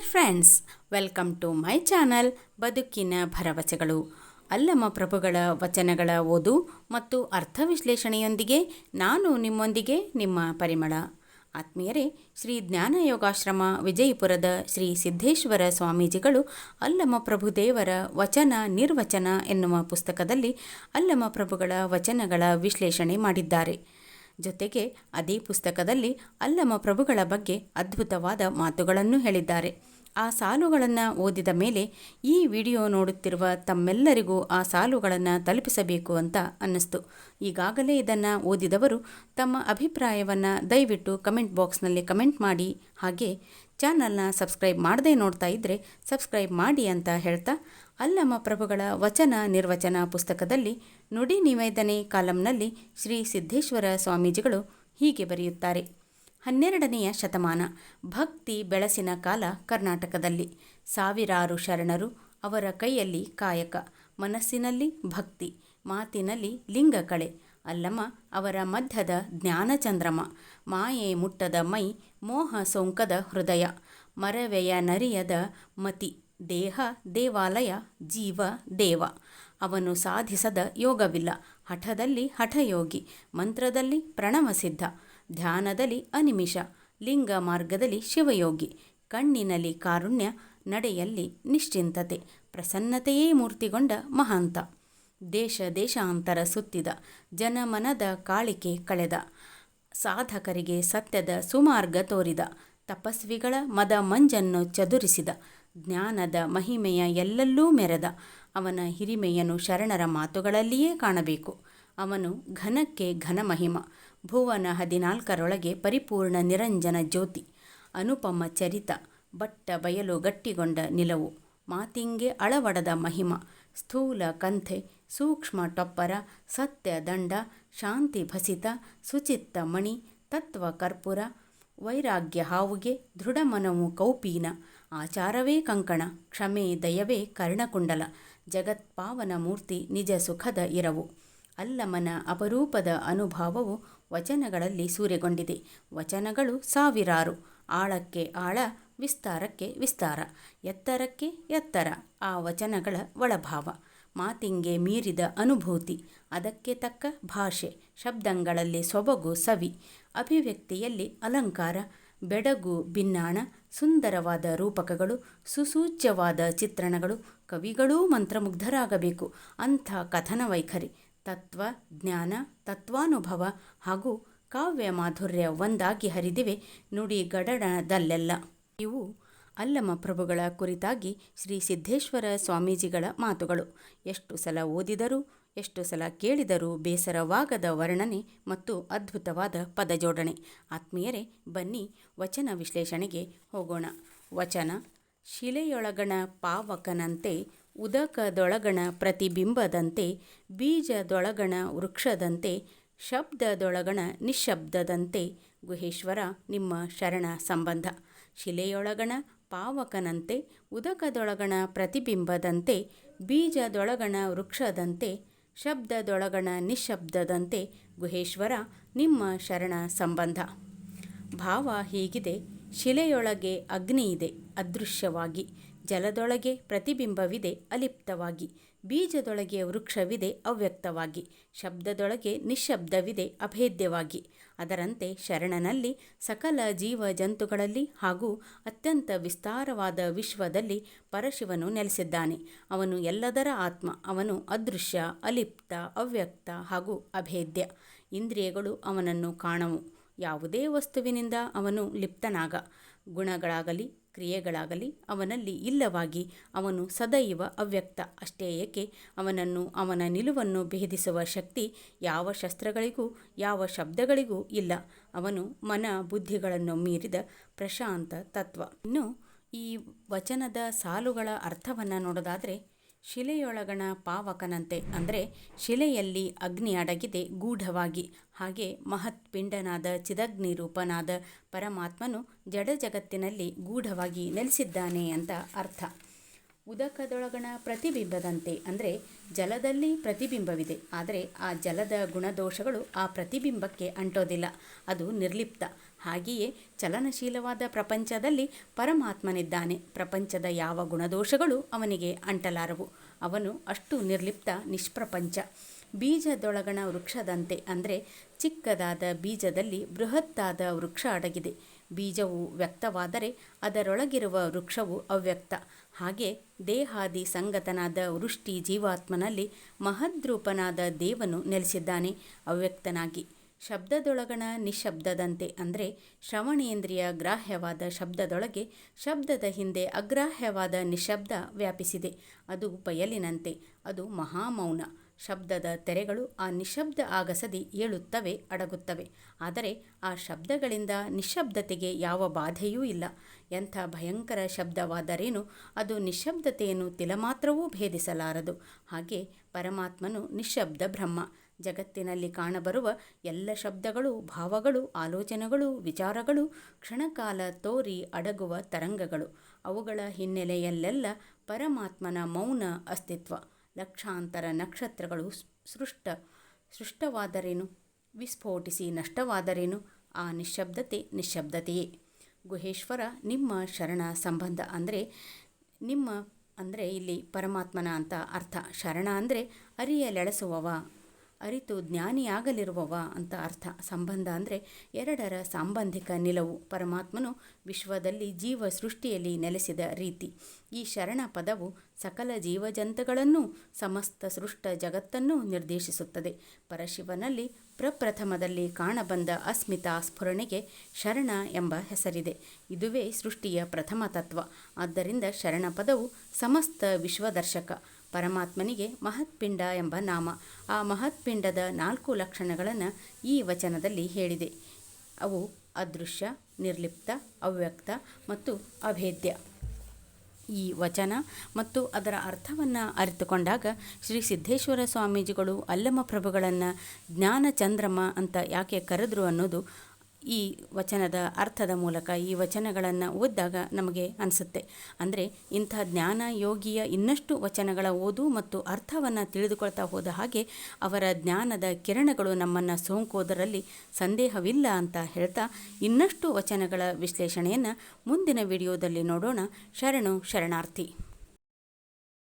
Dear friends welcome to my channel ಬದುಕಿನ ಭರವಸೆಗಳು ಅಲ್ಲಮ ಪ್ರಭುಗಳ ವಚನಗಳ ಓದು ಮತ್ತು ಅರ್ಥ ವಿಶ್ಲೇಷಣೆಯೊಂದಿಗೆ ನಾನು ನಿಮ್ಮೊಂದಿಗೆ ನಿಮ್ಮ ಪರಿಮಳ. ಆತ್ಮೀಯರೇ, ಶ್ರೀ ಜ್ಞಾನಯೋಗಾಶ್ರಮ ವಿಜಯಪುರದ ಶ್ರೀ ಸಿದ್ದೇಶ್ವರ ಸ್ವಾಮೀಜಿಗಳು ಅಲ್ಲಮ ಪ್ರಭುದೇವರ ವಚನ ನಿರ್ವಚನ ಎನ್ನುವ ಪುಸ್ತಕದಲ್ಲಿ ಅಲ್ಲಮ ಪ್ರಭುಗಳ ವಚನಗಳ ವಿಶ್ಲೇಷಣೆ ಮಾಡಿದ್ದಾರೆ. ಜೊತೆಗೆ ಅದೇ ಪುಸ್ತಕದಲ್ಲಿ ಅಲ್ಲಮ ಪ್ರಭುಗಳ ಬಗ್ಗೆ ಅದ್ಭುತವಾದ ಮಾತುಗಳನ್ನು ಹೇಳಿದ್ದಾರೆ. ಆ ಸಾಲುಗಳನ್ನು ಓದಿದ ಮೇಲೆ ಈ ವಿಡಿಯೋ ನೋಡುತ್ತಿರುವ ತಮ್ಮೆಲ್ಲರಿಗೂ ಆ ಸಾಲುಗಳನ್ನು ತಲುಪಿಸಬೇಕು ಅಂತ ಅನ್ನಿಸ್ತು. ಈಗಾಗಲೇ ಇದನ್ನು ಓದಿದವರು ತಮ್ಮ ಅಭಿಪ್ರಾಯವನ್ನು ದಯವಿಟ್ಟು ಕಮೆಂಟ್ ಬಾಕ್ಸ್ನಲ್ಲಿ ಕಮೆಂಟ್ ಮಾಡಿ. ಹಾಗೆ ಚಾನಲ್ನ ಸಬ್ಸ್ಕ್ರೈಬ್ ಮಾಡದೇ ನೋಡ್ತಾ ಇದ್ದರೆ ಸಬ್ಸ್ಕ್ರೈಬ್ ಮಾಡಿ ಅಂತ ಹೇಳ್ತಾ ಅಲ್ಲಮ್ಮ ಪ್ರಭುಗಳ ವಚನ ನಿರ್ವಚನ ಪುಸ್ತಕದಲ್ಲಿ ನುಡಿ ನಿವೇದನೆ ಕಾಲಂನಲ್ಲಿ ಶ್ರೀ ಸಿದ್ದೇಶ್ವರ ಸ್ವಾಮೀಜಿಗಳು ಹೀಗೆ ಬರೆಯುತ್ತಾರೆ. ಹನ್ನೆರಡನೆಯ ಶತಮಾನ, ಭಕ್ತಿ ಬೆಳಸಿನ ಕಾಲ ಕರ್ನಾಟಕದಲ್ಲಿ. ಸಾವಿರಾರು ಶರಣರು ಅವರ ಕೈಯಲ್ಲಿ ಕಾಯಕ, ಮನಸ್ಸಿನಲ್ಲಿ ಭಕ್ತಿ, ಮಾತಿನಲ್ಲಿ ಲಿಂಗಕಳೆ ಅಲ್ಲಮ ಅವರ ಮಧ್ಯದ ಜ್ಞಾನಚಂದ್ರಮ ಮಾಯೆ ಮುಟ್ಟದ ಮೈ, ಮೋಹ ಸೋಂಕದ ಹೃದಯ, ಮರವೆಯ ನರಿಯದ ಮತಿ, ದೇಹ, ದೇವಾಲಯ, ಜೀವ, ದೇವ. ಅವನು ಸಾಧಿಸದ ಯೋಗವಿಲ್ಲ, ಹಠದಲ್ಲಿ ಹಠಯೋಗಿ, ಮಂತ್ರದಲ್ಲಿ ಪ್ರಣವಸಿದ್ಧ. ಧ್ಯಾನದಲ್ಲಿ ಅನಿಮಿಷ, ಲಿಂಗ ಮಾರ್ಗದಲ್ಲಿ ಶಿವಯೋಗಿ, ಕಣ್ಣಿನಲ್ಲಿ ಕಾರುಣ್ಯ, ನಡೆಯಲ್ಲಿ ನಿಶ್ಚಿಂತತೆ, ಪ್ರಸನ್ನತೆಯೇ ಮೂರ್ತಿಗೊಂಡ ಮಹಾಂತ. ದೇಶ ದೇಶಾಂತರ ಸುತ್ತಿದ, ಜನಮನದ ಕಾಳಿಕೆ ಕಳೆದ, ಸಾಧಕರಿಗೆ ಸತ್ಯದ ಸುಮಾರ್ಗ ತೋರಿದ, ತಪಸ್ವಿಗಳ ಮದ ಮಂಜನ್ನು ಚದುರಿಸಿದ, ಜ್ಞಾನದ ಮಹಿಮೆಯ ಎಲ್ಲೆಲ್ಲೂ ಮೆರೆದ, ಅವನ ಹಿರಿಮೆಯನ್ನು ಶರಣರ ಮಾತುಗಳಲ್ಲಿಯೇ ಕಾಣಬೇಕು. ಅವನು ಘನಕ್ಕೆ ಘನ ಮಹಿಮ ಭುವನ ಹದಿನಾಲ್ಕರೊಳಗೆ ಪರಿಪೂರ್ಣ ನಿರಂಜನ ಜ್ಯೋತಿ. ಅನುಪಮ ಚರಿತ. ಬಟ್ಟ ಬಯಲು ಗಟ್ಟಿಗೊಂಡ ನಿಲವು. ಮಾತಿಂಗೆ ಅಳವಡದ ಮಹಿಮ. ಸ್ಥೂಲ ಕಂಥೆ. ಸೂಕ್ಷ್ಮ ಟೊಪ್ಪರ. ಸತ್ಯ ದಂಡ. ಶಾಂತಿ ಭಸಿತ. ಸುಚಿತ್ತ ಮಣಿ. ತತ್ವ ಕರ್ಪೂರ. ವೈರಾಗ್ಯ ಹಾವುಗೆ. ದೃಢಮನವು ಕೌಪೀನ. ಆಚಾರವೇ ಕಂಕಣ. ಕ್ಷಮೆ ದಯವೇ ಕರ್ಣಕುಂಡಲ. ಜಗತ್ಪಾವನ ಮೂರ್ತಿ ನಿಜ ಸುಖದ ಇರವು. ಅಲ್ಲಮನ ಅಪರೂಪದ ಅನುಭಾವವು ವಚನಗಳಲ್ಲಿ ಸೂರೆಗೊಂಡಿದೆ. ವಚನಗಳು ಸಾವಿರಾರು. ಆಳಕ್ಕೆ ಆಳ, ವಿಸ್ತಾರಕ್ಕೆ ವಿಸ್ತಾರ. ಎತ್ತರಕ್ಕೆ ಎತ್ತರ. ಆ ವಚನಗಳ ಒಳಭಾವ. ಮಾತಿಂಗೆ ಮೀರಿದ ಅನುಭೂತಿ. ಅದಕ್ಕೆ ತಕ್ಕ ಭಾಷೆ. ಶಬ್ದಗಳಲ್ಲಿ ಸೊಬಗು ಸವಿ. ಅಭಿವ್ಯಕ್ತಿಯಲ್ಲಿ ಅಲಂಕಾರ. ಬೆಡಗು ಭಿನ್ನಾಣ ಸುಂದರವಾದ ರೂಪಕಗಳು. ಸುಸೂಚ್ಯವಾದ ಚಿತ್ರಣಗಳು. ಕವಿಗಳೂ ಮಂತ್ರಮುಗ್ಧರಾಗಬೇಕು. ಅಂಥ ಕಥನ ವೈಖರಿ ತತ್ವ, ಜ್ಞಾನ, ತತ್ವಾನುಭವ ಹಾಗೂ ಕಾವ್ಯ ಮಾಧುರ್ಯ ಒಂದಾಗಿ ಹರಿದಿವೆ. ನುಡಿ ಗಡಣದಲ್ಲೆಲ್ಲ ಇವು ಅಲ್ಲಮ ಪ್ರಭುಗಳ ಕುರಿತಾಗಿ ಶ್ರೀ ಸಿದ್ದೇಶ್ವರ ಸ್ವಾಮೀಜಿಗಳ ಮಾತುಗಳು. ಎಷ್ಟು ಸಲ ಓದಿದರೂ, ಎಷ್ಟು ಸಲ ಕೇಳಿದರೂ ಬೇಸರವಾಗದ ವರ್ಣನೆ ಮತ್ತು ಅದ್ಭುತವಾದ ಪದಜೋಡಣೆ. ಆತ್ಮೀಯರೇ, ಬನ್ನಿ ವಚನ ವಿಶ್ಲೇಷಣೆಗೆ ಹೋಗೋಣ. ವಚನ ಶಿಲೆಯೊಳಗಣ ಪಾವಕನಂತೆ ಉದಕದೊಳಗಣ ಪ್ರತಿಬಿಂಬದಂತೆ, ಬೀಜದೊಳಗಣ ವೃಕ್ಷದಂತೆ, ಶಬ್ದದೊಳಗಣ ನಿಶ್ಶಬ್ದದಂತೆ ಗುಹೇಶ್ವರ ನಿಮ್ಮ ಶರಣ ಸಂಬಂಧ. ಶಿಲೆಯೊಳಗಣ ಪಾವಕನಂತೆ, ಉದಕದೊಳಗಣ ಪ್ರತಿಬಿಂಬದಂತೆ, ಬೀಜದೊಳಗಣ ವೃಕ್ಷದಂತೆ, ಶಬ್ದದೊಳಗಣ ನಿಶ್ಶಬ್ದದಂತೆ ಗುಹೇಶ್ವರ ನಿಮ್ಮ ಶರಣ ಸಂಬಂಧ. ಭಾವ ಹೀಗಿದೆ, ಶಿಲೆಯೊಳಗೆ ಅಗ್ನಿ ಇದೆ, ಅದೃಶ್ಯವಾಗಿ. ಜಲದೊಳಗೆ ಪ್ರತಿಬಿಂಬವಿದೆ ಅಲಿಪ್ತವಾಗಿ. ಬೀಜದೊಳಗೆ ವೃಕ್ಷವಿದೆ ಅವ್ಯಕ್ತವಾಗಿ. ಶಬ್ದದೊಳಗೆ ನಿಶ್ಶಬ್ದವಿದೆ ಅಭೇದ್ಯವಾಗಿ. ಅದರಂತೆ ಶರಣನಲ್ಲಿ ಸಕಲ ಜೀವ ಜಂತುಗಳಲ್ಲಿ ಹಾಗೂ ಅತ್ಯಂತ ವಿಸ್ತಾರವಾದ ವಿಶ್ವದಲ್ಲಿ ಪರಶಿವನು ನೆಲೆಸಿದ್ದಾನೆ. ಅವನು ಎಲ್ಲದರ ಆತ್ಮ, ಅವನು ಅದೃಶ್ಯ, ಅಲಿಪ್ತ, ಅವ್ಯಕ್ತ ಹಾಗೂ ಅಭೇದ್ಯ. ಇಂದ್ರಿಯಗಳು ಅವನನ್ನು ಕಾಣವು. ಯಾವುದೇ ವಸ್ತುವಿನಿಂದ ಅವನು ಲಿಪ್ತನಾಗ. ಗುಣಗಳಾಗಲಿ ಕ್ರಿಯೆಗಳಾಗಲಿ ಅವನಲ್ಲಿ ಇಲ್ಲವಾಗಿ ಅವನು ಸದೈವ ಅವ್ಯಕ್ತ. ಅಷ್ಟೇ ಏಕೆ? ಅವನನ್ನು ಅವನ ನಿಲುವನ್ನು ಭೇದಿಸುವ ಶಕ್ತಿ ಯಾವ ಶಸ್ತ್ರಗಳಿಗೂ ಯಾವ ಶಬ್ದಗಳಿಗೂ ಇಲ್ಲ. ಅವನು ಮನ ಬುದ್ಧಿಗಳನ್ನು ಮೀರಿದ ಪ್ರಶಾಂತ ತತ್ವ. ಇನ್ನು ಈ ವಚನದ ಸಾಲುಗಳ ಅರ್ಥವನ್ನು ನೋಡೋದಾದರೆ ಶಿಲೆಯೊಳಗಣ ಪಾವಕನಂತೆ ಅಂದರೆ ಶಿಲೆಯಲ್ಲಿ ಅಗ್ನಿ ಅಡಗಿದೆ ಗೂಢವಾಗಿ. ಹಾಗೆ ಮಹತ್ ಪಿಂಡನಾದ ಚಿದಗ್ನಿ ರೂಪನಾದ ಪರಮಾತ್ಮನು ಜಡ ಜಗತ್ತಿನಲ್ಲಿ ಗೂಢವಾಗಿ ನೆಲೆಸಿದ್ದಾನೆ ಅಂತ ಅರ್ಥ. ಉದಕದೊಳಗಣ ಪ್ರತಿಬಿಂಬದಂತೆ ಅಂದರೆ ಜಲದಲ್ಲಿ ಪ್ರತಿಬಿಂಬವಿದೆ. ಆದರೆ ಆ ಜಲದ ಗುಣದೋಷಗಳು ಆ ಪ್ರತಿಬಿಂಬಕ್ಕೆ ಅಂಟೋದಿಲ್ಲ. ಅದು ನಿರ್ಲಿಪ್ತ. ಹಾಗೆಯೇ ಚಲನಶೀಲವಾದ ಪ್ರಪಂಚದಲ್ಲಿ ಪರಮಾತ್ಮನಿದ್ದಾನೆ. ಪ್ರಪಂಚದ ಯಾವ ಗುಣದೋಷಗಳು ಅವನಿಗೆ ಅಂಟಲಾರವು. ಅವನು ಅಷ್ಟು ನಿರ್ಲಿಪ್ತ, ನಿಷ್ಪ್ರಪಂಚ. ಬೀಜದೊಳಗಣ ವೃಕ್ಷದಂತೆ ಅಂದರೆ ಚಿಕ್ಕದಾದ ಬೀಜದಲ್ಲಿ ಬೃಹತ್ತಾದ ವೃಕ್ಷ ಅಡಗಿದೆ. ಬೀಜವು ವ್ಯಕ್ತವಾದರೆ ಅದರೊಳಗಿರುವ ವೃಕ್ಷವು ಅವ್ಯಕ್ತ. ಹಾಗೆ ದೇಹಾದಿ ಸಂಗತನಾದ ವೃಷ್ಟಿ ಜೀವಾತ್ಮನಲ್ಲಿ ಮಹದ್ರೂಪನಾದ ದೇವನು ನೆಲೆಸಿದ್ದಾನೆ, ಅವ್ಯಕ್ತನಾಗಿ. ಶಬ್ದದೊಳಗಣ ನಿಶಬ್ದದಂತೆ ಅಂದರೆ ಶ್ರವಣೇಂದ್ರಿಯ ಗ್ರಾಹ್ಯವಾದ ಶಬ್ದದೊಳಗೆ ಶಬ್ದದ ಹಿಂದೆ ಅಗ್ರಾಹ್ಯವಾದ ನಿಶಬ್ದ ವ್ಯಾಪಿಸಿದೆ. ಅದು ಬಯಲಿನಂತೆ, ಅದು ಮಹಾಮೌನ. ಶಬ್ದದ ತೆರೆಗಳು ಆ ನಿಶಬ್ದ ಆಗಸದಿ ಏಳುತ್ತವೆ, ಅಡಗುತ್ತವೆ. ಆದರೆ ಆ ಶಬ್ದಗಳಿಂದ ನಿಶಬ್ದತೆಗೆ ಯಾವ ಬಾಧೆಯೂ ಇಲ್ಲ. ಎಂಥ ಭಯಂಕರ ಶಬ್ದವಾದರೇನು? ಅದು ನಿಶಬ್ದತೆಯನ್ನು ತಿಲಮಾತ್ರವೂ ಭೇದಿಸಲಾರದು. ಹಾಗೆ ಪರಮಾತ್ಮನು ನಿಶಬ್ದ ಬ್ರಹ್ಮ. ಜಗತ್ತಿನಲ್ಲಿ ಕಾಣಬರುವ ಎಲ್ಲ ಶಬ್ದಗಳು, ಭಾವಗಳು, ಆಲೋಚನೆಗಳು, ವಿಚಾರಗಳು ಕ್ಷಣಕಾಲ ತೋರಿ ಅಡಗುವ ತರಂಗಗಳು. ಅವುಗಳ ಹಿನ್ನೆಲೆಯಲ್ಲೆಲ್ಲ ಪರಮಾತ್ಮನ ಮೌನ ಅಸ್ತಿತ್ವ. ಲಕ್ಷಾಂತರ ನಕ್ಷತ್ರಗಳು ಸೃಷ್ಟ, ಸೃಷ್ಟವಾದರೇನು? ವಿಸ್ಫೋಟಿಸಿ ನಷ್ಟವಾದರೇನು? ಆ ನಿಶ್ಶಬ್ದತೆ ನಿಶ್ಶಬ್ದತೆಯೇ. ಗುಹೇಶ್ವರ, ನಿಮ್ಮ ಶರಣ ಸಂಬಂಧ ಅಂದರೆ, ನಿಮ್ಮ ಅಂದರೆ ಇಲ್ಲಿ ಪರಮಾತ್ಮನ ಅಂತ ಅರ್ಥ. ಶರಣ ಅಂದರೆ ಅರಿಯಲೆಳೆಸುವವ. ಅರಿತು ಜ್ಞಾನಿಯಾಗಲಿರುವವ ಅಂತ ಅರ್ಥ. ಸಂಬಂಧ ಅಂದರೆ ಎರಡರ ಸಾಂಬಂಧಿಕ ನಿಲವು. ಪರಮಾತ್ಮನು ವಿಶ್ವದಲ್ಲಿ ಜೀವ ಸೃಷ್ಟಿಯಲ್ಲಿ ನೆಲೆಸಿದ ರೀತಿ. ಈ ಶರಣ ಪದವು ಸಕಲ ಜೀವಜಂತುಗಳನ್ನು ಸಮಸ್ತ ಸೃಷ್ಟ ಜಗತ್ತನ್ನು ನಿರ್ದೇಶಿಸುತ್ತದೆ. ಪರಶಿವನಲ್ಲಿ ಪ್ರಪ್ರಥಮದಲ್ಲಿ ಕಾಣಬಂದ ಅಸ್ಮಿತಾ ಸ್ಫುರಣೆಗೆ ಶರಣ ಎಂಬ ಹೆಸರಿದೆ. ಇದುವೇ ಸೃಷ್ಟಿಯ ಪ್ರಥಮ ತತ್ವ. ಆದ್ದರಿಂದ ಶರಣ ಪದವು ಸಮಸ್ತ ವಿಶ್ವದರ್ಶಕ. ಪರಮಾತ್ಮನಿಗೆ ಮಹತ್ಪಿಂಡ ಎಂಬ ನಾಮ. ಆ ಮಹತ್ಪಿಂಡದ ನಾಲ್ಕು ಲಕ್ಷಣಗಳನ್ನು ಈ ವಚನದಲ್ಲಿ ಹೇಳಿದೆ. ಅವು ಅದೃಶ್ಯ, ನಿರ್ಲಿಪ್ತ, ಅವ್ಯಕ್ತ ಮತ್ತು ಅಭೇದ್ಯ. ಈ ವಚನ ಮತ್ತು ಅದರ ಅರ್ಥವನ್ನು ಅರಿತುಕೊಂಡಾಗ ಶ್ರೀ ಸಿದ್ದೇಶ್ವರ ಸ್ವಾಮೀಜಿಗಳು ಅಲ್ಲಮ ಪ್ರಭುಗಳನ್ನು ಜ್ಞಾನ ಚಂದ್ರಮ ಅಂತ ಯಾಕೆ ಕರೆದ್ರು ಅನ್ನೋದು ಈ ವಚನದ ಅರ್ಥದ ಮೂಲಕ ಈ ವಚನಗಳನ್ನು ಓದಿದಾಗ ನಮಗೆ ಅನಿಸುತ್ತೆ. ಅಂದರೆ ಇಂಥ ಜ್ಞಾನ ಯೋಗಿಯ ಇನ್ನಷ್ಟು ವಚನಗಳ ಓದು ಮತ್ತು ಅರ್ಥವನ್ನು ತಿಳಿದುಕೊಳ್ತಾ ಹೋದ ಹಾಗೆ ಅವರ ಜ್ಞಾನದ ಕಿರಣಗಳು ನಮ್ಮನ್ನು ಸೋಂಕೋದರಲ್ಲಿ ಸಂದೇಹವಿಲ್ಲ ಅಂತ ಹೇಳ್ತಾ ಇನ್ನಷ್ಟು ವಚನಗಳ ವಿಶ್ಲೇಷಣೆಯನ್ನು ಮುಂದಿನ ವಿಡಿಯೋದಲ್ಲಿ ನೋಡೋಣ. ಶರಣು ಶರಣಾರ್ಥಿ.